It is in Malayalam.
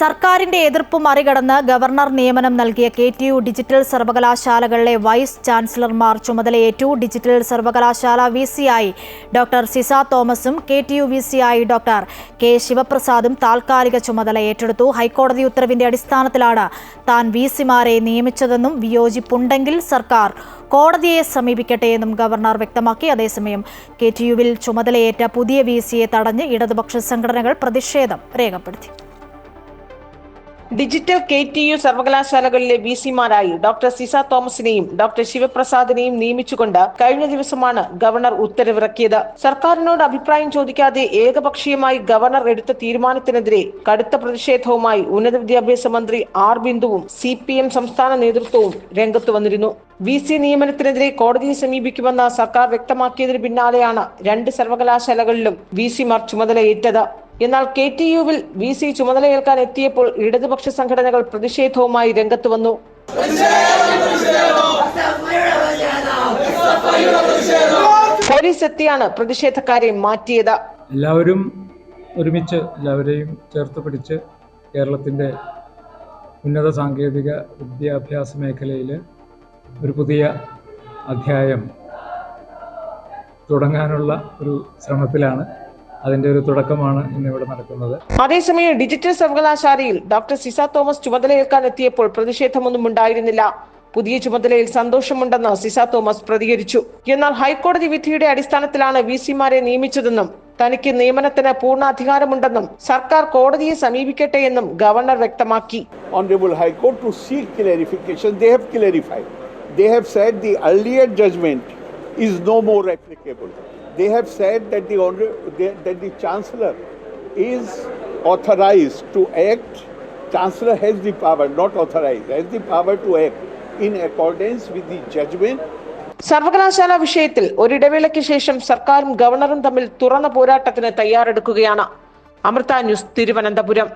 സർക്കാരിന്റെ എതിർപ്പ് മറികടന്ന് ഗവർണർ നിയമനം നൽകിയ കെ ടി യു ഡിജിറ്റൽ സർവകലാശാലകളിലെ വൈസ് ചാൻസലർമാർ ചുമതലയേറ്റു ഡിജിറ്റൽ സർവകലാശാല വി സിയായി ഡോക്ടർ സിസ തോമസും കെ ടി യു വി സിയായി ഡോക്ടർ കെ ശിവപ്രസാദും താൽക്കാലിക ചുമതല ഏറ്റെടുത്തു. ഹൈക്കോടതി ഉത്തരവിന്റെ അടിസ്ഥാനത്തിലാണ് താൻ വി സിമാരെ നിയമിച്ചതെന്നും വിയോജിപ്പുണ്ടെങ്കിൽ സർക്കാർ കോടതിയെ സമീപിക്കട്ടെ എന്നും ഗവർണർ വ്യക്തമാക്കി. അതേസമയം കെ ടി യുവിൽ ചുമതലയേറ്റ പുതിയ വി സിയെ തടഞ്ഞ് ഇടതുപക്ഷ സംഘടനകൾ പ്രതിഷേധം രേഖപ്പെടുത്തി. ഡിജിറ്റൽ കെ ടി യു സർവകലാശാലകളിലെ വി സിമാരായി ഡോക്ടർ സിസ തോമസിനെയും ഡോക്ടർ ശിവപ്രസാദിനെയും നിയമിച്ചുകൊണ്ട് കഴിഞ്ഞ ദിവസമാണ് ഗവർണർ ഉത്തരവിറക്കിയത്. സർക്കാരിനോട് അഭിപ്രായം ചോദിക്കാതെ ഏകപക്ഷീയമായി ഗവർണർ എടുത്ത തീരുമാനത്തിനെതിരെ കടുത്ത പ്രതിഷേധവുമായി ഉന്നത വിദ്യാഭ്യാസ മന്ത്രി ആർ ബിന്ദുവും സി പി എം സംസ്ഥാന നേതൃത്വവും രംഗത്ത് വന്നിരുന്നു. വി സി നിയമനത്തിനെതിരെ കോടതിയെ സമീപിക്കുമെന്ന് സർക്കാർ വ്യക്തമാക്കിയതിന് പിന്നാലെയാണ് രണ്ട് സർവകലാശാലകളിലും വി സിമാർ ചുമതലയേറ്റത്. എന്നാൽ കെ ടി യുവിൽ വി സി ചുമതലയേൽക്കാൻ എത്തിയപ്പോൾ ഇടതുപക്ഷ സംഘടനകൾ പ്രതിഷേധവുമായി രംഗത്ത് വന്നു. പോലീസ് എത്തിയാണ് പ്രതിഷേധക്കാരെ മാറ്റിയത്. എല്ലാവരും ഒരുമിച്ച് എല്ലാവരെയും ചേർത്ത് പിടിച്ച് കേരളത്തിന്റെ ഉന്നത സാങ്കേതിക വിദ്യാഭ്യാസ മേഖലയിൽ ഒരു പുതിയ അധ്യായം തുടങ്ങാനുള്ള ഒരു ശ്രമത്തിലാണ് അതിന്റെ ഒരു തുടക്കമാണ് ഇന്ന് ഇവിടെ നടക്കുന്നത് അതേസമയം ഡിജിറ്റൽ സർവകലാശാലയിൽ ഡോക്ടർ സിസ തോമസ് ചുമതലയേൽക്കാൻ എത്തിയപ്പോൾ പ്രതിഷേധമൊന്നും ഉണ്ടായിരുന്നില്ല പുതിയ ചുമതലയിൽ സന്തോഷമുണ്ടെന്ന് സിസ തോമസ് പ്രതികരിച്ചു എന്നാൽ ഹൈക്കോടതി വിധിയുടെ അടിസ്ഥാനത്തിലാണ് വി സിമാരെ നിയമിച്ചതെന്നും തനിക്ക് നിയമനത്തിന് പൂർണ അധികാരമുണ്ടെന്നും സർക്കാർ കോടതിയെ സമീപിക്കട്ടെ എന്നും ഗവർണർ വ്യക്തമാക്കി Honorable High Court to seek clarification. They have clarified. They have said the earlier judgment is no more applicable. They have said that the that the Chancellor is authorized to act. Chancellor has the power, not authorized, has the power to act in accordance with the judgment സർവകലാശാല വിഷയത്തിൽ ഒരിടവേളയ്ക്ക് ശേഷം സർക്കാരും ഗവർണറും തമ്മിൽ തുറന്ന പോരാട്ടത്തിന് തയ്യാറെടുക്കുകയാണ് അമൃത ന്യൂസ് തിരുവനന്തപുരം